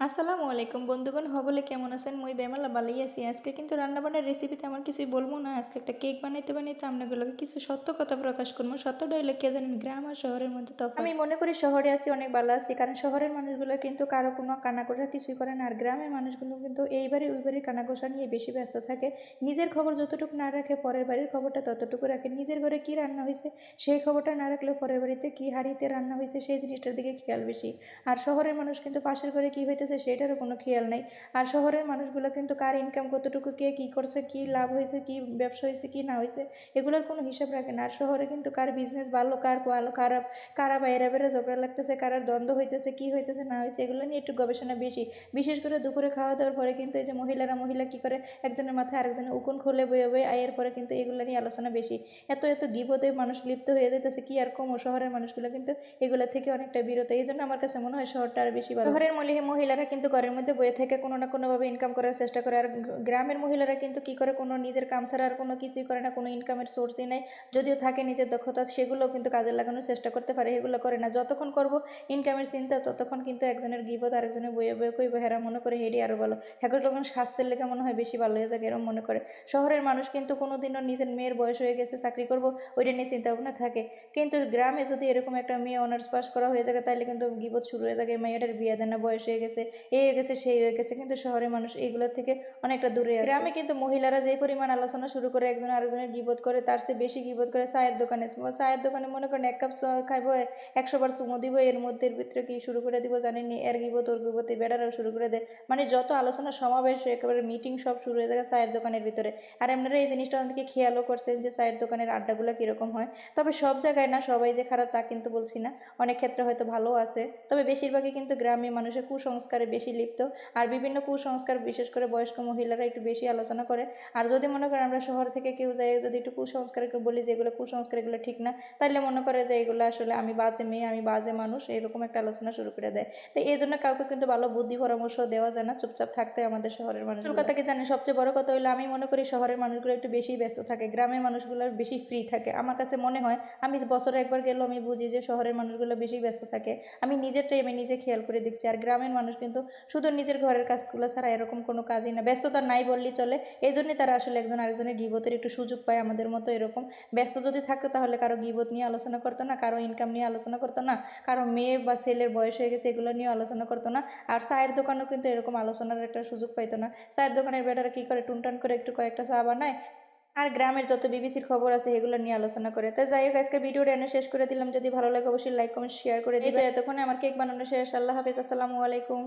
আসসালামু আলাইকুম বন্ধুগণ, হগলে কেমন আছেন? মই বেমালা বালাই আছি। আজকে কিন্তু রান্নাবান্নার রেসিপিতে আমার কিছুই বলব না। আজকে একটা কেক বানাইতে বানাইতে আপনাগুলোকে কিছু সত্য কথা প্রকাশ করব। সত্যটা হইলে, কে জানেন, গ্রাম আর শহরের মধ্যে তফাৎ। আমি মনে করি শহরে আছি, অনেক ভালো আছি, কারণ শহরের মানুষগুলো কিন্তু কারও কোনো কানাকোষা কিছুই করে না। আর গ্রামের মানুষগুলো কিন্তু এইবারে ওইবারে কানাকোষা নিয়ে বেশি ব্যস্ত থাকে। নিজের খবর যতটুকু না রাখে, পরের বাড়ির খবরটা ততটুকু রাখে। নিজের ঘরে কি রান্না হয়েছে, সেই খবরটা না রাখলেও পরের বাড়িতে কি হাড়িতে রান্না হয়েছে, সেই জিনিসটার দিকে খেয়াল বেশি। আর শহরের মানুষ কিন্তু পাশের ঘরে কী কি হইতেছে সেটারও কোনো খেয়াল নাই। আর শহরের মানুষগুলো কিন্তু কার ইনকাম কতটুকু, কে কী করছে, কি লাভ হয়েছে কি ব্যবসা হয়েছে কি না হয়েছে এগুলোর কোনো হিসাব রাখে না। আর শহরে কিন্তু কার বিজনেস ভালো, কার ভালো, খারাপ, কারা বাইরে বেড়ে ঝগড়া লাগতেছে, কারার দ্বন্দ্ব হইতেছে, কি হইতেছে, না হয়েছে এগুলো নিয়ে একটু গবেষণা বেশি। বিশেষ করে দুপুরে খাওয়া দাওয়ার পরে কিন্তু এই যে মহিলারা মহিলা কি করে, একজনের মাথায় আরেকজনের উকুন খুলে বয়ে বয়ে আয়ের পরে কিন্তু এগুলো নিয়ে আলোচনা বেশি। এত এত গিবতে মানুষ লিপ্ত হয়ে যেতেছে কি আর কম? শহরের মানুষগুলো কিন্তু এগুলো থেকে অনেকটা বিরত। এই জন্য আমার কাছে মনে হয় শহরটা আর বেশি ভালো। শহরের মহিলারা কিন্তু ঘরের মধ্যে বয়ে থেকে কোনো না কোনোভাবে ইনকাম করার চেষ্টা করে। আর গ্রামের মহিলারা কিন্তু কি করে? কোনো নিজের কাম ছাড়া আর কোনো কিছুই করে না, কোনো ইনকামের সোর্সই নাই। যদিও থাকে নিজের দক্ষতা সেগুলো কিন্তু কাজে লাগানোর চেষ্টা করতে পারে, এগুলো করে না। যতক্ষণ করব ইনকামের চিন্তা, ততক্ষণ কিন্তু একজনের গিবত আরেকজনের বইয়ে বইয়ে কই হেরা, মনে করে হেডি আরও ভালো। হ্যাঁ তখন স্বাস্থ্যের লেগে মনে হয় বেশি ভালো হয়ে যাবে এরকম মনে করে। শহরের মানুষ কিন্তু কোনোদিনও নিজের মেয়ের বয়স হয়ে গেছে, চাকরি করব, ওইটা নিয়ে চিন্তা ভাবনা থাকে। কিন্তু গ্রামে যদি এরকম একটা মেয়ে অনার্স পাস করা হয়ে যায় তাহলে কিন্তু গিবত শুরু হয়ে থাকে মেয়েটার বিয়ে দেয় না বয়স হয়ে গেছে এই হয়ে গেছে, সেই হয়ে গেছে। কিন্তু শহরের মানুষ এইগুলোর থেকে অনেকটা দূরে আছে। গ্রামে কিন্তু মহিলারা যে পরিমাণ আলোচনা শুরু করে, একজন আরেকজনের গিবোধ করে, তার চেয়ে বেশি গিবোধ করে চায়ের দোকানে। চায়ের দোকানে মনে করেন এক কাপ খাইবো, একশো বার চুমো দিব, এর মধ্যে ভিতরে কি শুরু করে দিব জানেনি এর গিবোধ ওর গিবোধ বেড়ারাও শুরু করে দেয়। মানে যত আলোচনা সমাবেশ, একেবারে মিটিং সব শুরু হয়ে যায় চায়ের দোকানের ভিতরে। আর আপনারা এই জিনিসটা অনেকে খেয়ালও করছেন যে চায়ের দোকানের আড্ডাগুলো কীরকম হয়। তবে সব জায়গায় না, সবাই যে খারাপ তা কিন্তু বলছি না। অনেক ক্ষেত্রে হয়তো ভালো আছে। তবে বেশিরভাগই কিন্তু গ্রামে মানুষের কুসংস্কারে বেশি লিপ্ত। আর বিভিন্ন কুসংস্কার, বিশেষ করে বয়স্ক মহিলারা একটু বেশি আলোচনা করে। আর যদি মনে করেন আমরা শহর থেকে কেউ যাই যদি একটু কুসংস্কার বলি যে এগুলো কুসংস্কার, এগুলো ঠিক না তাহলে মনে করে যে এগুলো আসলে আমি বাজে মেয়ে, আমি বাজে মানুষ, এরকম একটা আলোচনা শুরু করে দেয়। তো এই জন্য কাউকে কিন্তু ভালো বুদ্ধি, পরামর্শ দেওয়া যায় না। চুপচাপ থাকতে আমাদের শহরের মানুষ কথা কি জানে? সবচেয়ে বড় কথা হলো আমি মনে করি শহরের মানুষগুলো একটু বেশি ব্যস্ত থাকে, গ্রামের মানুষগুলো বেশি ফ্রি থাকে। আমার কাছে মনে হয় আমি বছরে একবার গেলেও আমি বুঝি যে শহরের মানুষগুলো বেশি ব্যস্ত থাকে। আমি নিজের টাইমে নিজে খেয়াল করে দেখছি। আর গ্রামের মানুষ কিন্তু শুধু নিজের ঘরের কাজগুলো ছাড়া এরকম কোনো কাজই না। ব্যস্ততা নাই বললেই চলে। এই জন্যই তারা আসলে একজন আরেকজনের গিবতের একটু সুযোগ পায় আমাদের মতো এরকম। ব্যস্ত যদি থাকতো তাহলে কারও গিবত নিয়ে আলোচনা করতো না, কারও ইনকাম নিয়ে আলোচনা করতো না, কারও মেয়ে বা ছেলের বয়স হয়ে গেছে এগুলো নিয়ে আলোচনা করতো না। আর চায়ের দোকানও কিন্তু এরকম আলোচনার একটা সুযোগ পাইতো না। চায়ের দোকানের বেটারা কী করে টুনটান করে একটু কয়েকটা চা বানায়? আর গ্রামের যত বিবিসির খবর আছে এগুলো নিয়ে আলোচনা করে। তাই যাই হোক আজকে ভিডিওটা এনে শেষ করে দিলাম। যদি ভালো লাগে অবশ্যই লাইক কমেন্ট শেয়ার করে দিই তো এতক্ষণে আমার কেক বানানো শেষ। আল্লাহ হাফিজ। আসসালামু আলাইকুম।